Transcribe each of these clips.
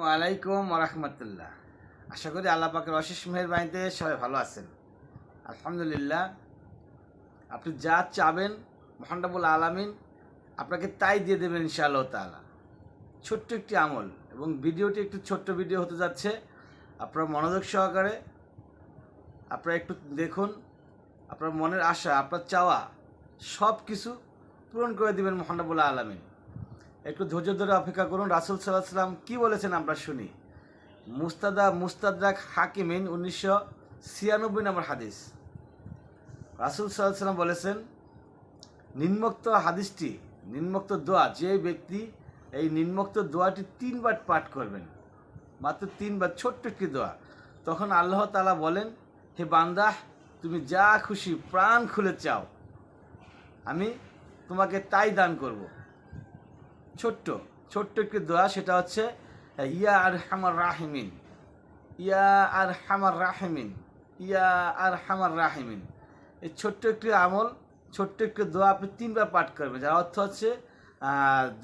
ওয়ালাইকুম রহমতুল্লাহ আশা করি আল্লাহ পাকের অশেষ মেহরবানিতে সবাই ভালো আছেন। আলহামদুলিল্লাহ, আপনি যা চাবেন মহানবুল আলামিন আপনাকে তাই দিয়ে দেবেন ইনশাআল্লাহ তাআলা। ছোট্ট একটি আমল এবং ভিডিওটি একটু ছোট্ট ভিডিও হতে যাচ্ছে, আপনার মনোযোগ সহকারে আপনারা একটু দেখুন, আপনার মনের আশা, আপনার চাওয়া সব কিছু পূরণ করে দিবেন মহানবুল আলামিন। একটু ধৈর্য ধরে অপেক্ষা করুন। রাসুল সাল্লাহ সাল্লাম কী বলেছেন আমরা শুনি। মুস্তাদা মুস্তাদাক হাকিমিন উনিশশো ছিয়ানব্বই নম্বর হাদিস। রাসুল সাল্লাহ সাল্লাম বলেছেন, নিম্নোক্ত হাদিসটি, নিম্নোক্ত দোয়া, যে ব্যক্তি এই নিম্নোক্ত দোয়াটি তিনবার পাঠ করবেন, মাত্র তিনবার ছোট্ট একটি দোয়া, তখন আল্লাহ তালা বলেন, হে বান্দাহ তুমি যা খুশি প্রাণ খুলে চাও, আমি তোমাকে তাই দান করব। ছোট্ট ছোট্ট একটি দোয়া, সেটা হচ্ছে, ইয়া আর হামার রাহিমিন, ইয়া আর হামার রাহিমিন, ইয়া আর হামার রাহিমিন। এই ছোট্ট একটি আমল, ছোট্ট একটি দোয়া আপনি তিনবার পাঠ করবেন। যার অর্থ হচ্ছে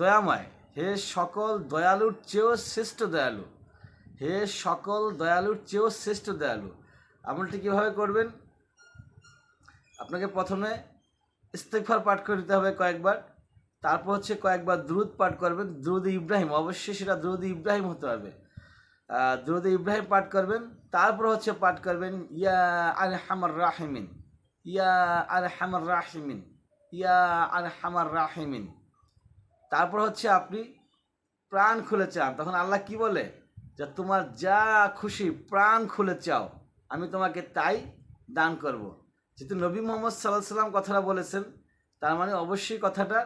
দয়াময়। হে সকল দয়ালুর চেয়েও শ্রেষ্ঠ দয়ালু। হে সকল দয়ালুর চেয়েও শ্রেষ্ঠ দয়ালু। আমলটি কীভাবে করবেন? আপনাকে প্রথমে ইস্তেকফার পাঠ করে দিতে হবে কয়েকবার। তারপর হচ্ছে কয়েকবার দ্রুদ পাঠ করবেন দ্রুদ ইব্রাহিম, অবশ্যই সেটা দ্রুদ ইব্রাহিম হতে হবে। দ্রুদ ইব্রাহিম পাঠ করবেন, তারপর হচ্ছে পাঠ করবেন, ইয়া আর হামার রাহিমিন, ইয়া আর হামার রাহিমিন, ইয়া আর হামার রাহিমিন। তারপর হচ্ছে আপনি প্রাণ খুলে চান, তখন আল্লাহ কি বলে? যে তোমার যা খুশি প্রাণ খুলে চাও, আমি তোমাকে তাই দান করব। যেহেতু নবী মোহাম্মদ সাল্লাহ সাল্লাম কথাটা বলেছেন, তার মানে অবশ্যই কথাটা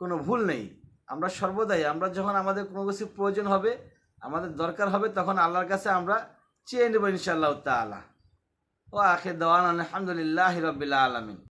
কোনো ভুল নেই। আমরা সর্বদাই, আমরা যখন আমাদের কোনো কিছু প্রয়োজন হবে, আমাদের দরকার হবে, তখন আল্লাহর কাছে আমরা চেয়ে নেব ইনশাআল্লাহ তালা ও আখে দেওয়ান আলহামদুলিল্লাহ রবিল্লা আলমিন।